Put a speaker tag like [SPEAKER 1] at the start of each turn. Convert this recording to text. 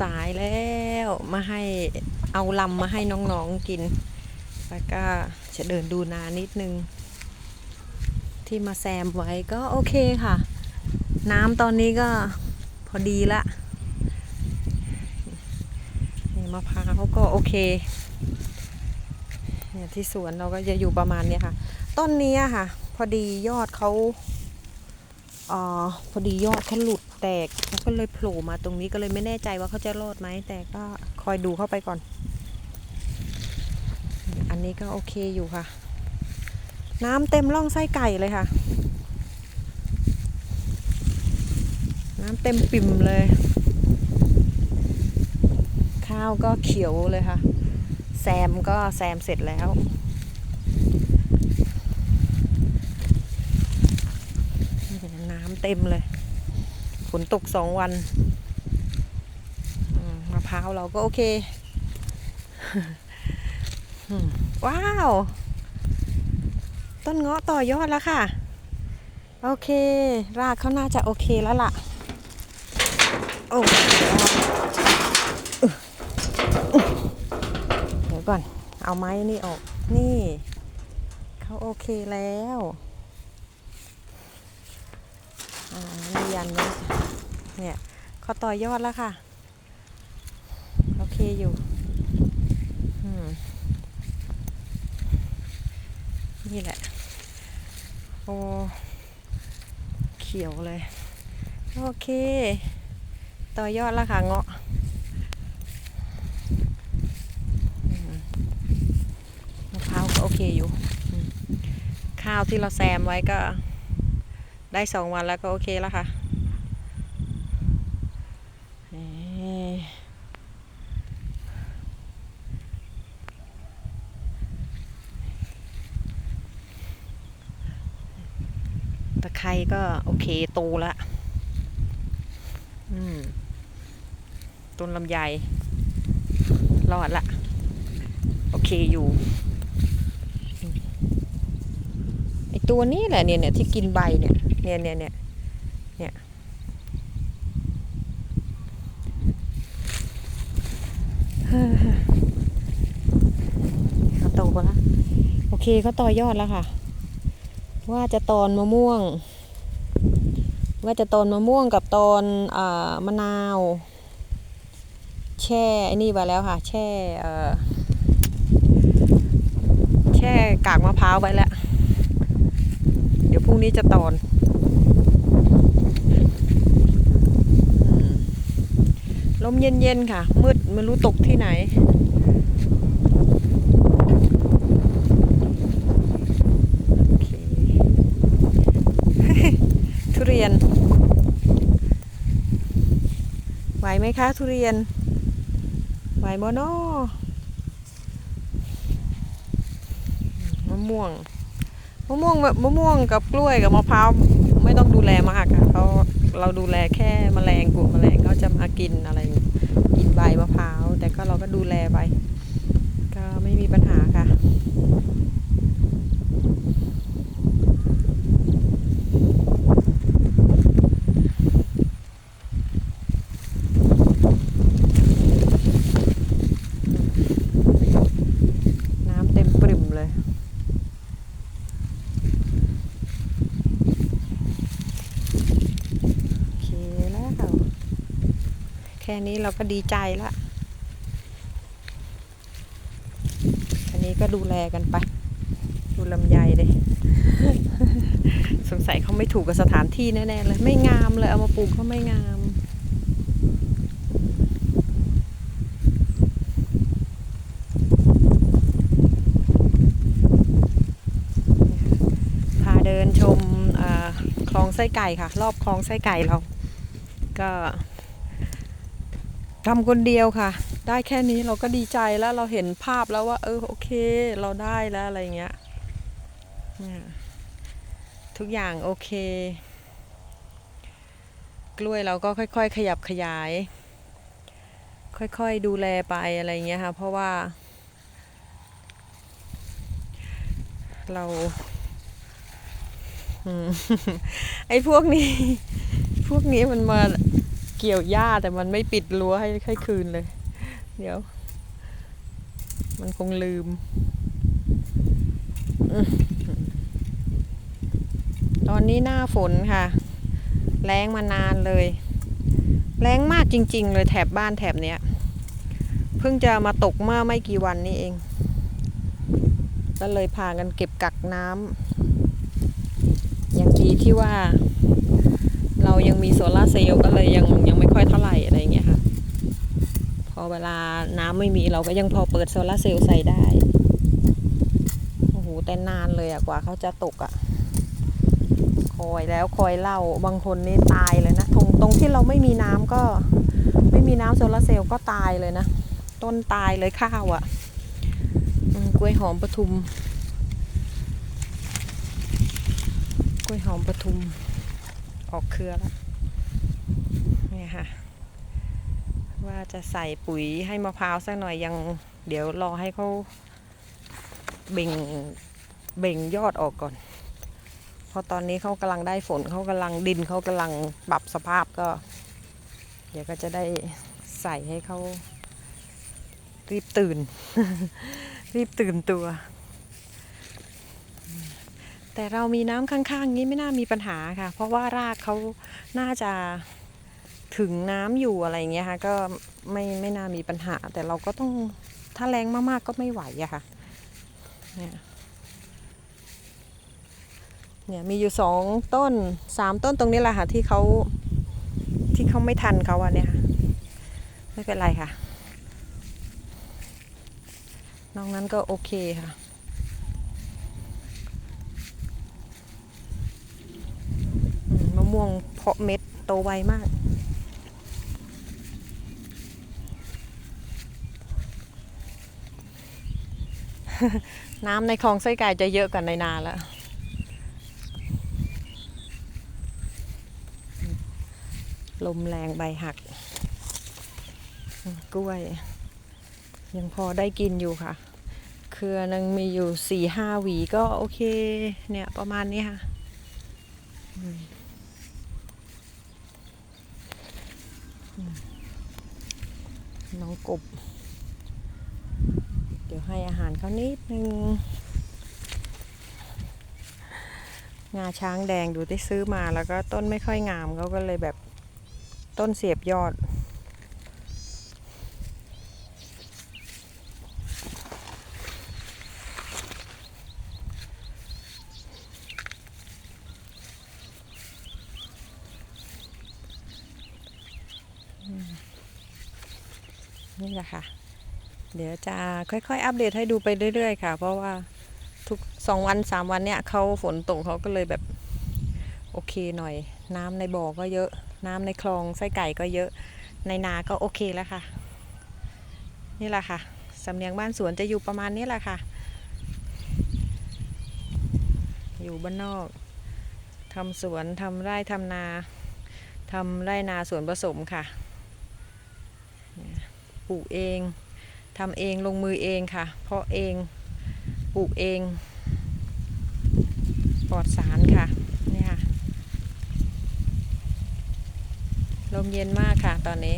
[SPEAKER 1] สายแล้วมาให้เอาลำมาให้น้องๆกิน แล้วก็จะเดินดูนานิดนึง ที่มาแซมไว้ก็โอเคค่ะ น้ำตอนนี้ก็พอดีละนี่มะพร้าวก็โอเคเนี่ยที่สวนเราก็จะอยู่ประมาณนี้ค่ะ ต้นเนี้ยค่ะ พอดียอดเขาอ่าพอดียอดเขาหลุด แตกเขาก็เลยโผล่มาตรงนี้ก็เลยไม่แน่ใจว่าเขาจะรอดไหมแต่ก็คอยดูเข้าไปก่อน อันนี้ก็โอเคอยู่ค่ะ น้ำเต็มร่องไส้ไก่เลยค่ะ น้ำเต็มปิ่มเลย ข้าวก็เขียวเลยค่ะ แซมก็แซมเสร็จแล้วน้ำเต็มเลย ฝนตกสองวันมะพร้าวเราก็โอเค ว้าว ต้นเงาะต่อยอดแล้วค่ะ โอเค รากเขาน่าจะโอเคแล้วล่ะ โอ้เดี๋ยวก่อน เอาไม้นี่ออก นี่ เขาโอเคแล้ว นี่ยันไว้เนี่ยเขาต่อยอดแล้วค่ะ โอเคอยู่นี่แหละ โอ้เขียวเลย โอเค ต่อยอดแล้วค่ะเงาะมะพร้าวก็โอเคอยู่ ข้าวที่เราแซมไว้ก็ ได้สองวันแล้วก็โอเคแล้วค่ะตะไคร้ก็โอเคโตแล้วอืมต้นลำไยรอดละ โอเคอยู่อืมไอตัวนี้แหละเนี่ยเนี่ยที่กินใบเนี่ย เนี่ยเนี่ยเนี่ยเนี่ยเฮ้อเขาโตกว่าละโอเคเขาต่อยอดแล้วค่ะ ว่าจะตอนมะม่วง ว่าจะตอนมะม่วงกับตอนอมะนาว แช่ไอ้นี่ไปแล้วค่ะ แช่แช่กากมะพร้าวไว้แล้ว รุ่งนี้จะตอนลมเย็นๆค่ะ มืดไม่รู้ตกที่ไหน ทุเรียน ไหวไหมคะ ทุเรียน ไหวบ่นอมะม่วงะม่วงแบบมะม่วงกับกล้วยกับมะพร้าวไม่ต้องดูแลมากค่ะเขาเราดูแลแค่แมลงกลุ่มแมลงเขาจะมากินอะไรกินใบมะพร้าวแต่ก็เราก็ดูแลไป ก็ไม่มีปัญหาค่ะ น้ำเต็มปริ่มเลย โอเคแล้ว แค่นี้เราก็ดีใจละอันนี้ก็ดูแลกันไป ดูลำไยเลยสงสัยเขาไม่ถูกกับสถานที่แน่ๆเลย ไม่งามเลย เอามาปลูกก็ไม่งามพาเดินชมคลองไส้ไก่ค่ะ รอบคลองไส้ไก่เรา ก็ ทำคนเดียวค่ะ ได้แค่นี้เราก็ดีใจแล้วเราเห็นภาพแล้วว่า เออโอเค เราได้แล้วอะไรเงี้ยทุกอย่างโอเค กล้วยเราก็ค่อย ๆ ขยับขยาย ค่อยๆดูแลไปอะไรเงี้ยค่ะเพราะว่า เราไอ้พวกนี้ พวกนี้มันมา เกี่ยวหญ้าแต่มันไม่ปิดรั้วให้ให้คืนเลย เดี๋ยว มันคงลืม ตอนนี้หน้าฝนค่ะ แรงมานานเลย แรงมากจริง ๆ เลยแถบบ้านแถบเนี้ย เพิ่งจะมาตกเมื่อไม่กี่วันนี้เอง ก็เลยพากันเก็บกักน้ำอย่างดีที่ว่า เรายังมีโซลาร์เซลล์ก็เลยยังยังไม่ค่อยเท่าไหร่อะไรอย่างเงี้ยค่ะ พอเวลาน้ำไม่มีเราก็ยังพอเปิดโซลาร์เซลล์ใส่ได้ โอ้โหแต่นานเลยอะกว่าเขาจะตกอะคอยแล้วคอยเล่าบางคนนี่ตายเลยนะตรงตรงที่เราไม่มีน้ำก็ ไม่มีน้ำโซลาร์เซลล์ก็ตายเลยนะ ต้นตายเลยข้าวอะกล้วยหอมปทุมกล้วยหอมปทุม ออกเครือแล้วเนี่ยค่ะ ว่าจะใส่ปุ๋ยให้มะพร้าวสักหน่อยยังเดี๋ยวรอให้เขาเบ่งเบ่งยอดออกก่อน เพราะตอนนี้เขากำลังได้ฝนเขากำลังดินเขากำลังปรับสภาพก็ เดี๋ยวก็จะได้ใส่ให้เขารีบตื่น รีบตื่นตัว แต่เรามีน้ำข้างๆนี้ไม่น่ามีปัญหาค่ะ เพราะว่ารากเขาน่าจะถึงน้ำอยู่อะไรอย่างเงี้ยค่ะ ก็ไม่ไม่น่ามีปัญหา แต่เราก็ต้องถ้าแรงมากๆก็ไม่ไหวอะค่ะเนี่ยเนี่ยมีอยู่สองต้นสามต้นตรงนี้แหละค่ะ ที่เขาที่เขาไม่ทันเขาอะเนี่ยค่ะไม่เป็นไรค่ะ นอกนั้นก็โอเคค่ะ อื ม่วงเพาะเม็ดโตไวมาก น้ำในคลองไส้ไก่จะเยอะกว่าในนาแล้ว ลมแรงใบหัก กล้วย ยังพอได้กินอยู่ค่ะเครือนึงมีอยู่สี่ห้าหวีก็โอเค เนี่ยประมาณนี้ค่ะ น้องกบ เดี๋ยวให้อาหารเขานิดนึง งาช้างแดงดูที่ซื้อมาแล้วก็ต้นไม่ค่อยงามเขาก็เลยแบบต้นเสียบยอด นี่แหละค่ะ เดี๋ยวจะค่อยๆ อัปเดตให้ดูไปเรื่อยๆ ค่ะ เพราะว่าทุกสองวันสามวันเนี่ยเขาฝนตกเขาก็เลยแบบโอเคหน่อย น้ำในบ่อก็เยอะ น้ำในคลองไส้ไก่ก็เยอะ ในนาก็โอเคแล้วค่ะ นี่แหละค่ะสำเนียงบ้านสวนจะอยู่ประมาณนี้แหละค่ะ อยู่บ้านนอกทำสวนทำไร่ทำนาทำไร่นาสวนผสมค่ะ ปลูกเองทำเองลงมือเองค่ะ เพาะเองปลูกเอง ปลอดสารค่ะนี่ค่ะลมเย็นมากค่ะตอนนี้